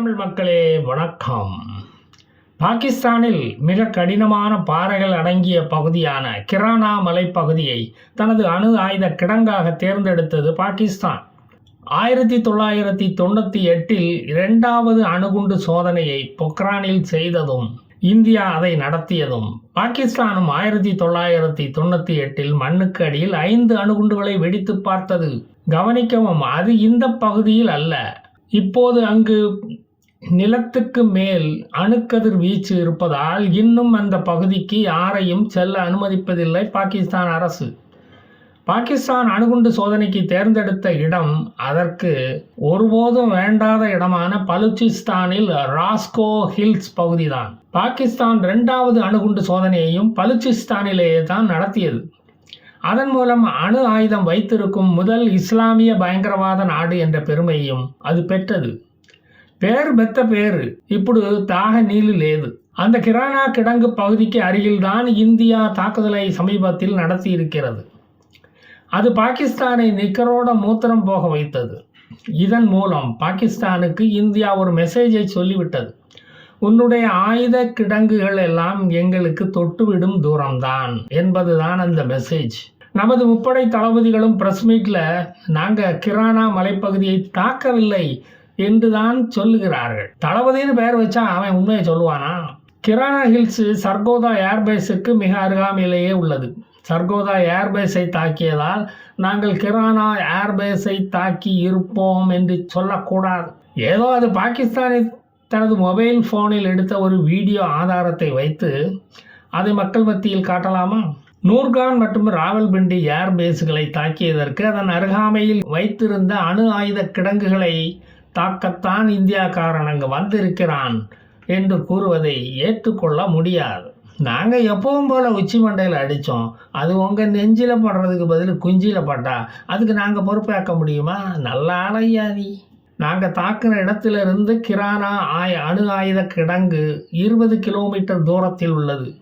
தமிழ் மக்களே வணக்கம். பாகிஸ்தானில் மிக கடினமான பாறைகள் அடங்கிய பகுதியான கிரானா மலைப்பகுதியை தனது அணு ஆயுத கிடங்காக தேர்ந்தெடுத்தது பாகிஸ்தான். ஆயிரத்தி தொள்ளாயிரத்தி தொண்ணூற்றி எட்டில் இரண்டாவது அணுகுண்டு சோதனையை பொக்ரானில் செய்ததும் இந்தியா அதை நடத்தியதும். பாகிஸ்தானும் ஆயிரத்தி தொள்ளாயிரத்தி தொண்ணூற்றி எட்டில் மண்ணுக்கு அடியில் ஐந்து அணுகுண்டுகளை வெடித்து பார்த்தது. கவனிக்கவும் அது இந்த பகுதியில் அல்ல. இப்போது அங்கு நிலத்துக்கு மேல் அணுக்கதிர் வீச்சு இருப்பதால் இன்னும் அந்த பகுதிக்கு யாரையும் செல்ல அனுமதிப்பதில்லை பாகிஸ்தான் அரசு. பாகிஸ்தான் அணுகுண்டு சோதனைக்கு தேர்ந்தெடுத்த இடம் அதற்கு ஒருபோதும் வேண்டாத இடமான பலுச்சிஸ்தானில் ராஸ்கோ ஹில்ஸ் பகுதிதான். பாகிஸ்தான் இரண்டாவது அணுகுண்டு சோதனையையும் பலுச்சிஸ்தானிலேயே தான் நடத்தியது. அதன் மூலம் அணு ஆயுதம் வைத்திருக்கும் முதல் இஸ்லாமிய பயங்கரவாத நாடு என்ற பெருமையும் அது பெற்றது. పేరు బెత్త పేరు ఇప్పుడు தாக నీళ్లు లేదు அந்த கிரானா கிடங்கு பகுதிக்கு அருகில்தான் இந்தியா தாக்குதலை சமீபத்தில் நடத்தி இருக்கிறது அது பாகிஸ்தானை நிக்கரோட மூத்திரம் போக வைத்தது இதன் மூலம் பாகிஸ்தானுக்கு இந்தியா ஒரு மெசேஜை சொல்லிவிட்டது உன்னுடைய ஆயுத கிடங்குகள் எல்லாம் எங்களுக்கு தொட்டுவிடும் தூரம்தான் என்பதுதான் அந்த மெசேஜ் நமது முப்படை தளபதிகளும் பிரஸ் மீட்டில் நாங்கள் கிரானா மலைப்பகுதியை தாக்கவில்லை என்றுதான் சொல்லுகிறார்கள். தளபதினு பெயர் வச்சா அவன் உண்மையை சொல்லுவானா? கிரானா ஹில்ஸ் சர்கோதா ஏர்பேஸுக்கு மிக அருகாமையிலேயே உள்ளது. சர்கோதா ஏர்பேஸை தாக்கியதால் நாங்கள் கிரானா ஏர்பேஸை தாக்கி இருப்போம் என்று சொல்லக்கூடாது. ஏதோ அது பாகிஸ்தானை தனது மொபைல் ஃபோனில் எடுத்த ஒரு வீடியோ ஆதாரத்தை வைத்து அதை மக்கள் மத்தியில் காட்டலாமா? நூர்கான் மற்றும் ராவல்பிண்டி ஏர்பேஸுகளை தாக்கியதற்கு அதன் அருகாமையில் வைத்திருந்த அணு ஆயுத கிடங்குகளை தாக்கத்தான் இந்தியாக்காரன் அங்கே வந்திருக்கிறான் என்று கூறுவதை ஏற்றுக்கொள்ள முடியாது. நாங்கள் எப்பவும் போல் உச்சி மண்டையில் அடித்தோம் அது உங்கள் நெஞ்சில் படுறதுக்கு பதில் குஞ்சியில் பட்டா. அதுக்கு நாங்கள் பொறுப்பேற்க முடியுமா? நல்ல ஆளையா நீ. நாங்கள் தாக்குன இடத்துல இருந்து கிரானா ஆய அணு ஆயுத கிடங்கு இருபது கிலோமீட்டர் தூரத்தில் உள்ளது.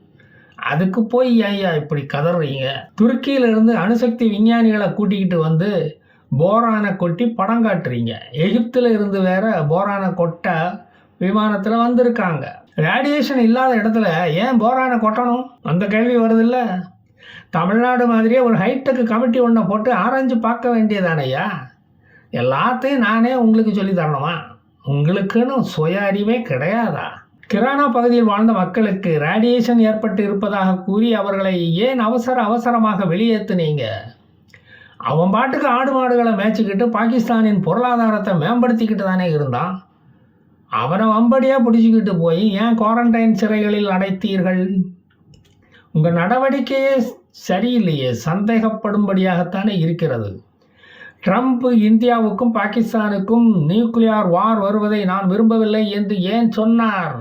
அதுக்கு போய் ஐயா இப்படி கதறீங்க? துருக்கியிலிருந்து அணுசக்தி விஞ்ஞானிகளை கூட்டிக்கிட்டு வந்து போரானை கொட்டி படம் காட்டுறீங்க. எகிப்தில் இருந்து வேற போரானை கொட்ட விமானத்தில் வந்திருக்காங்க. ரேடியேஷன் இல்லாத இடத்துல ஏன் போரானை கொட்டணும்? அந்த கேள்வி வருதில்ல. தமிழ்நாடு மாதிரியே ஒரு ஹைடெக் கமிட்டி ஒன்றை போட்டு ஆராய்ஞ்சு பார்க்க வேண்டியதானையா எல்லாத்தையும் நானே உங்களுக்கு சொல்லி தரணுமா? உங்களுக்குன்னு சுய அறிவே கிடையாதா? கிரானா பகுதியில் வாழ்ந்த மக்களுக்கு ரேடியேஷன் ஏற்பட்டு இருப்பதாக கூறி அவர்களை ஏன் அவசர அவசரமாக வெளியேற்றுனீங்க அவன் பாட்டுக்கு ஆடு மாடுகளை மேய்ச்சிக்கிட்டு பாகிஸ்தானின் பொருளாதாரத்தை மேம்படுத்திக்கிட்டு தானே இருந்தான். அவனை வம்படியாக பிடிச்சிக்கிட்டு போய் ஏன் குவாரண்டைன் சிறைகளில் அடைத்தீர்கள்? உங்கள் நடவடிக்கையே சரியில்லையே சந்தேகப்படும்படியாகத்தானே இருக்கிறது. ட்ரம்ப் இந்தியாவுக்கும் பாகிஸ்தானுக்கும் நியூக்ளியார் வார் வருவதை நான் விரும்பவில்லை என்று ஏன் சொன்னார்?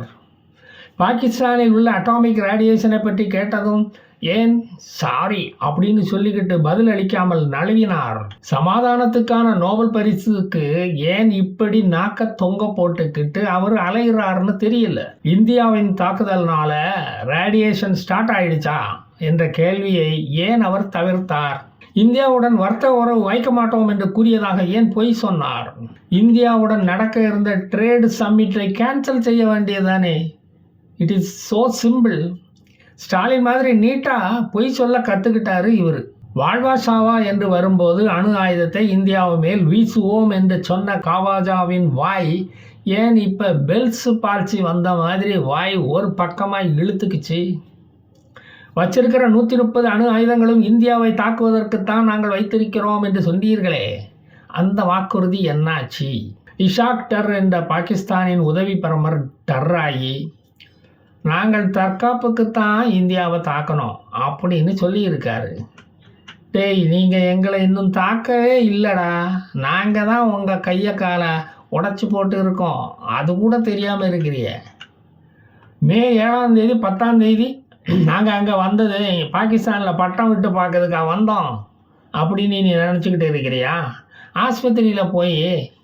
பாகிஸ்தானில் உள்ள அட்டாமிக் ரேடியேஷனை பற்றி கேட்டதும் ஏன்? சாரி அப்படின்னு சொல்லிக்கிட்டு பதில் அளிக்காமல் நழுவினார். சமாதானத்துக்கான நோபல் பரிசுக்கு ஏன் இப்படி நாக்க தொங்க போட்டுக்கிட்டு அவர் அலைகிறாருன்னு தெரியல. இந்தியாவின் தாக்குதல்னால ரேடியேஷன் ஸ்டார்ட் ஆயிடுச்சா என்ற கேள்வியை ஏன் அவர் தவிர்த்தார்? இந்தியாவுடன் வர்த்தக உறவு வைக்க மாட்டோம் என்று கூறியதாக ஏன் பொய் சொன்னார்? இந்தியாவுடன் நடக்க இருந்த ட்ரேடு சம்மிட்டை கேன்சல் செய்ய வேண்டியதானே it is so simple Stalin மாதிரி நீட்டாக பொய் சொல்ல கற்றுக்கிட்டாரு இவர். வாழ்வா சாவா என்று வரும்போது அணு ஆயுதத்தை இந்தியாவு மேல் வீசுவோம் என்று சொன்ன காவாஜாவின் வாய் ஏன் இப்போ பெல்ஸ் பாய்ச்சி வந்த மாதிரி வாய் ஒரு பக்கமாக இழுத்துக்குச்சு? வச்சிருக்கிற நூற்றி முப்பது அணு ஆயுதங்களும் இந்தியாவை தாக்குவதற்குத்தான் நாங்கள் வைத்திருக்கிறோம் என்று சொன்னீர்களே. அந்த வாக்குறுதி என்னாச்சு? இஷாக் டர் என்ற பாகிஸ்தானின் உதவி பிரமர் டர்ராயி நாங்கள் தற்காப்புக்குத்தான் இந்தியாவை தாக்கணும் அப்படின்னு சொல்லியிருக்காரு. டேய் நீங்கள் எங்களை இன்னும் தாக்கவே இல்லைடா. நாங்கள் தான் உங்கள் கையை காலை உடச்சி போட்டு இருக்கோம். அது கூட தெரியாமல் இருக்கிறிய. மே ஏழாம் தேதி பத்தாம் தேதி நாங்கள் அங்கே வந்தது பாகிஸ்தானில் பட்டம் விட்டு பார்க்கறதுக்காக வந்தோம் அப்படின்னு நீ நினச்சிக்கிட்டு இருக்கிறியா? ஆஸ்பத்திரியில் போய்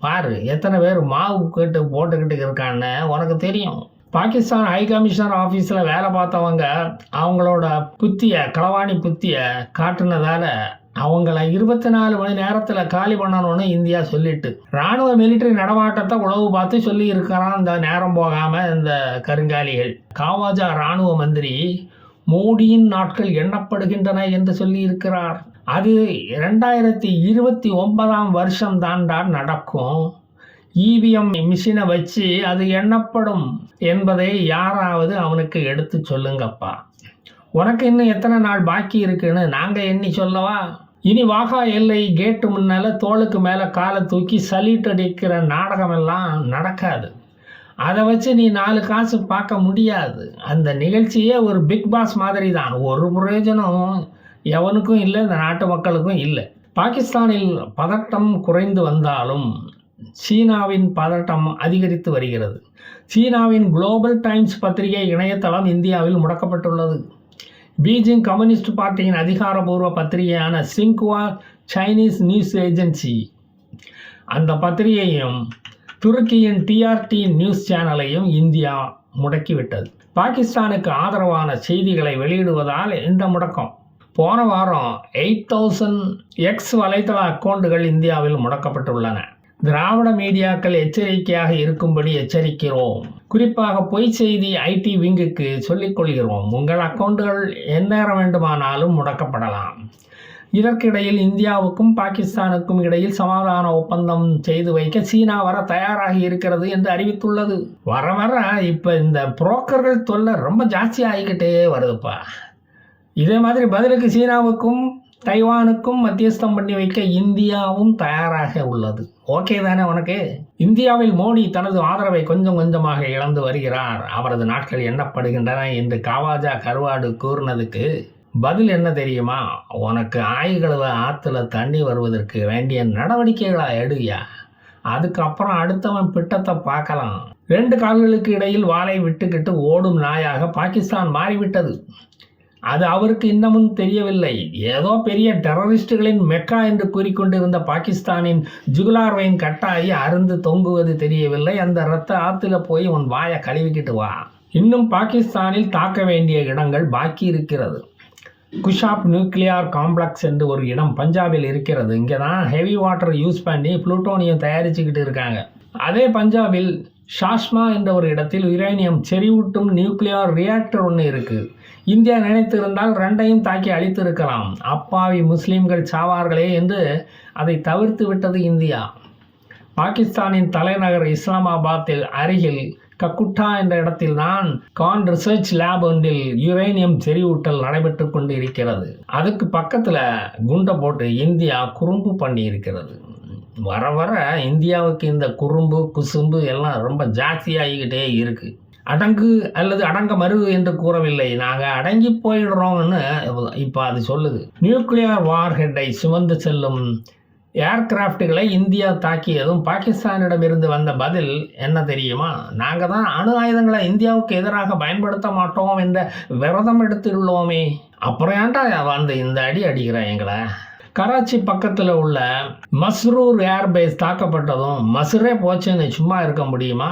பாரு எத்தனை பேர் மாவு கேட்டு போட்டுக்கிட்டு இருக்கான்னு உனக்கு தெரியும். பாகிஸ்தான் ஹை கமிஷனர் ஆஃபீஸில் வேலை பார்த்தவங்க அவங்களோட புத்தியை களவாணி புத்தியை காட்டுனதால் அவங்கள இருபத்தி நாலு மணி நேரத்தில் காலி பண்ணணும்னு இந்தியா சொல்லிட்டு ராணுவ மிலிட்டரி நடமாட்டத்தை உளவு பார்த்து சொல்லி இருக்கிறான் இந்த நேரம் போகாமல் இந்த கருங்காலிகள். காவாஜா ராணுவ மந்திரி மோடியின் நாட்கள் எண்ணப்படுகின்றன என்று சொல்லி இருக்கிறார் அது ரெண்டாயிரத்தி இருபத்தி ஒன்பதாம் வருஷம் தாண்டா நடக்கும். இவிஎம் மிஷினை வச்சு அது எண்ணப்படும் என்பதை யாராவது அவனுக்கு எடுத்து சொல்லுங்கப்பா. உனக்கு இன்னும் எத்தனை நாள் பாக்கி இருக்குன்னு நாங்கள் எண்ணி சொல்லவா? இனி வாகா எல்லை கேட்டு முன்னால் தோளுக்கு மேலே காலை தூக்கி சல்யூட் அடிக்கிற நாடகமெல்லாம் நடக்காது. அதை வச்சு நீ நாலு காசு பார்க்க முடியாது. அந்த நிகழ்ச்சியே ஒரு பிக் பாஸ் மாதிரி தான் ஒரு பிரயோஜனம் எவனுக்கும் இல்லை இந்த நாட்டு மக்களுக்கும் இல்லை. பாகிஸ்தானில் பதட்டம் குறைந்து வந்தாலும் சீனாவின் பதட்டம் அதிகரித்து வருகிறது. சீனாவின் குளோபல் டைம்ஸ் பத்திரிகை இணையதளம் இந்தியாவில் முடக்கப்பட்டுள்ளது. பீஜிங் கம்யூனிஸ்ட் பார்ட்டியின் அதிகாரபூர்வ பத்திரிகையான சிங்குவா சைனீஸ் நியூஸ் ஏஜென்சி. அந்த பத்திரிகையும் துருக்கியின் டிஆர்டி நியூஸ் சேனலையும் இந்தியா முடக்கிவிட்டது. பாகிஸ்தானுக்கு ஆதரவான செய்திகளை வெளியிடுவதால் இந்த முடக்கம்? போன வாரம் எயிட் தௌசண்ட் எக்ஸ் வலைத்தள அக்கௌண்டுகள் இந்தியாவில் முடக்கப்பட்டுள்ளன. திராவிட மீடியாக்கள் எச்சரிக்கையாக இருக்கும்படி எச்சரிக்கிறோம். குறிப்பாக பொய் செய்தி ஐடி விங்குக்கு சொல்லிக் கொள்கிறோம். உங்கள் அக்கௌண்டுகள் எந்நேரம் வேண்டுமானாலும் முடக்கப்படலாம். இதற்கிடையில் இந்தியாவுக்கும் பாகிஸ்தானுக்கும் இடையில் சமாதான ஒப்பந்தம் செய்து வைக்க சீனா வர தயாராகி இருக்கிறது என்று அறிவித்துள்ளது. வர வர இப்போ இந்த புரோக்கர்கள் தொல்லை ரொம்ப ஜாஸ்தி ஆகிக்கிட்டே வருதுப்பா. இதே மாதிரி பதிலுக்கு சீனாவுக்கும் தைவானுக்கும் மத்தியஸ்தம் பண்ணி வைக்க இந்தியாவும் தயாராக உள்ளது. ஓகே தானே உனக்கு? இந்தியாவில் மோடி தனது ஆதரவை கொஞ்சம் கொஞ்சமாக இழந்து வருகிறார். அவரது நாட்கள் எண்ணப்படுகின்றன என்று காவாஜா கருவாடு கூறினதுக்கு பதில் என்ன தெரியுமா? உனக்கு ஆய்கழுவ ஆற்றுல தண்ணி வருவதற்கு வேண்டிய நடவடிக்கைகளா எடுயா அதுக்கப்புறம் அடுத்தவன் பிட்டத்தை பார்க்கலாம். ரெண்டு கால்களுக்கு இடையில் வாளை விட்டுக்கிட்டு ஓடும் நாயாக பாகிஸ்தான் மாறிவிட்டது. அது அவருக்கு இன்னமும் தெரியவில்லை. ஏதோ பெரிய டெரரிஸ்டுகளின் மெக்கா என்று கூறிக்கொண்டிருந்த பாகிஸ்தானின் ஜுகுலார்வையின் கட்டாயி அருந்து தொங்குவது தெரியவில்லை. அந்த இரத்த ஆற்றுல போய் உன் வாயை கழுவிக்கிட்டு வா. இன்னும் பாகிஸ்தானில் தாக்க வேண்டிய இடங்கள் பாக்கி இருக்கிறது. குஷாப் நியூக்ளியார் காம்ப்ளெக்ஸ் என்று ஒரு இடம் பஞ்சாபில் இருக்கிறது. இங்கே தான் ஹெவி வாட்டர் யூஸ் பண்ணி புளூட்டோனியம் தயாரிச்சுக்கிட்டு இருக்காங்க. அதே பஞ்சாபில் ஷாஷ்மா என்ற ஒரு இடத்தில் யுரேனியம் செறிவூட்டும் நியூக்ளியார் ரியாக்டர் ஒன்று இருக்குது இந்தியா நினைத்திருந்தால் ரெண்டையும் தாக்கி அழித்திருக்கலாம். அப்பாவி முஸ்லீம்கள் சாவார்களே என்று அதை தவிர்த்து விட்டது இந்தியா. பாகிஸ்தானின் தலைநகர் இஸ்லாமாபாத்தில் அருகில் கக்குட்டா என்ற இடத்தில்தான் கான் ரிசர்ச் லேப் ஒன்றில் யுரேனியம் செறிவூட்டல் நடைபெற்று கொண்டு இருக்கிறது அதுக்கு பக்கத்தில் குண்டை போட்டு இந்தியா குறும்பு பண்ணி இருக்கிறது வர வர இந்தியாவுக்கு இந்த குறும்பு குசும்பு எல்லாம் ரொம்ப ஜாஸ்தியாகிக்கிட்டே இருக்குது அடங்கு அல்லது அடங்க மறு என்று கூறவில்லை. நாங்கள் அடங்கி போயிடுறோம்னு இப்போ அது சொல்லுது. நியூக்ளியர் வார் ஹெட்டை சுமந்து செல்லும் ஏர்கிராஃப்டுகளை இந்தியா தாக்கியதும் பாகிஸ்தானிடமிருந்து வந்த பதில் என்ன தெரியுமா? நாங்கள் தான் அணு ஆயுதங்களை இந்தியாவுக்கு எதிராக பயன்படுத்த மாட்டோம் என்ற விரதம் எடுத்துள்ளோமே. அப்புறம் ஏன்டா வந்து இந்த அடி அடிக்கிறேன் எங்களை? கராச்சி பக்கத்தில் உள்ள மஸ்ரூர் ஏர்பேஸ் தாக்கப்பட்டதும் மசுரே போச்சுன்னு சும்மா இருக்க முடியுமா?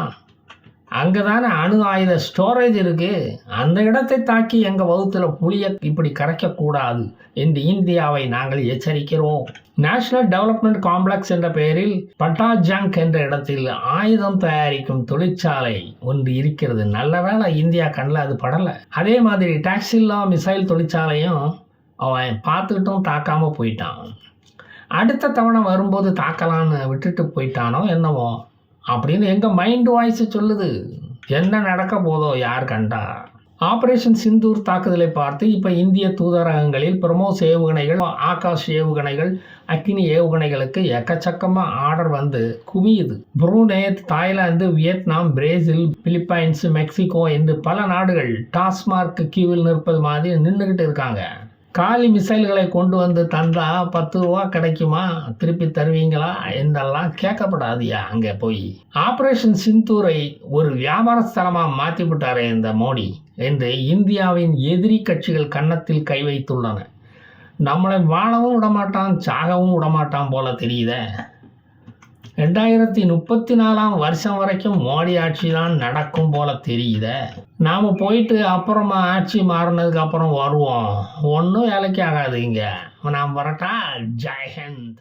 அங்கே தானே அணு ஆயுத ஸ்டோரேஜ் இருக்குது அந்த இடத்தை தாக்கி எங்கள் வகுத்தில் புளியை இப்படி கரைக்கக்கூடாது என்று இந்தியாவை நாங்கள் எச்சரிக்கிறோம். நேஷனல் டெவலப்மெண்ட் காம்ப்ளெக்ஸ் என்ற பெயரில் பட்டாஜங்க் என்ற இடத்தில் ஆயுதம் தயாரிக்கும் தொழிற்சாலை ஒன்று இருக்கிறது. நல்ல வேளை இந்தியா கண்ணில் அது படலை. அதே மாதிரி டாக்ஸில்லா மிசைல் தொழிற்சாலையும் அவன் பார்த்துக்கிட்டும் தாக்காமல் போயிட்டான். அடுத்த தவணை வரும்போது தாக்கலான்னு விட்டுட்டு போயிட்டானோ என்னவோ? அப்படின்னு எங்கள் மைண்ட் வாய்ஸ் சொல்லுது. என்ன நடக்க போதோ யார் கண்டா? ஆபரேஷன் சிந்தூர் தாக்குதலை பார்த்து இப்போ இந்திய தூதரகங்களில் பிரமோஸ் ஏவுகணைகள் ஆகாஷ் ஏவுகணைகள் அக்னி ஏவுகணைகளுக்கு எக்கச்சக்கமாக ஆர்டர் வந்து குவியுது. Brunei Thailand Vietnam Brazil Philippines Mexico என்று பல நாடுகள் டாஸ்மார்க் கியூவில் நிற்பது மாதிரி நின்றுக்கிட்டு இருக்காங்க. காலி மிசைல்களை கொண்டு வந்து தந்தால் பத்து ரூபா கிடைக்குமா? திருப்பி தருவீங்களா? என்றெல்லாம் கேட்கப்படாதியா அங்கே போய். ஆப்ரேஷன் சிந்தூரை ஒரு வியாபார ஸ்தலமாக மாற்றி விட்டாரே இந்த மோடி என்று இந்தியாவின் எதிரி கட்சிகள் கன்னத்தில் கை வைத்துள்ளன. நம்மளை வாழவும் விடமாட்டான் சாகவும் விடமாட்டான் போல தெரியுதே. ரெண்டாயிரத்தி முப்பத்தி நாலாம் வருஷம் வரைக்கும் மோடி ஆட்சி தான் நடக்கும் போல தெரியுதே? நாம் போயிட்டு அப்புறமா ஆட்சி மாறினதுக்கு அப்புறம் வருவோம். ஒன்றும் வேலைக்கு ஆகாது இங்கே நான் வரட்டா ஜெயஹந்த்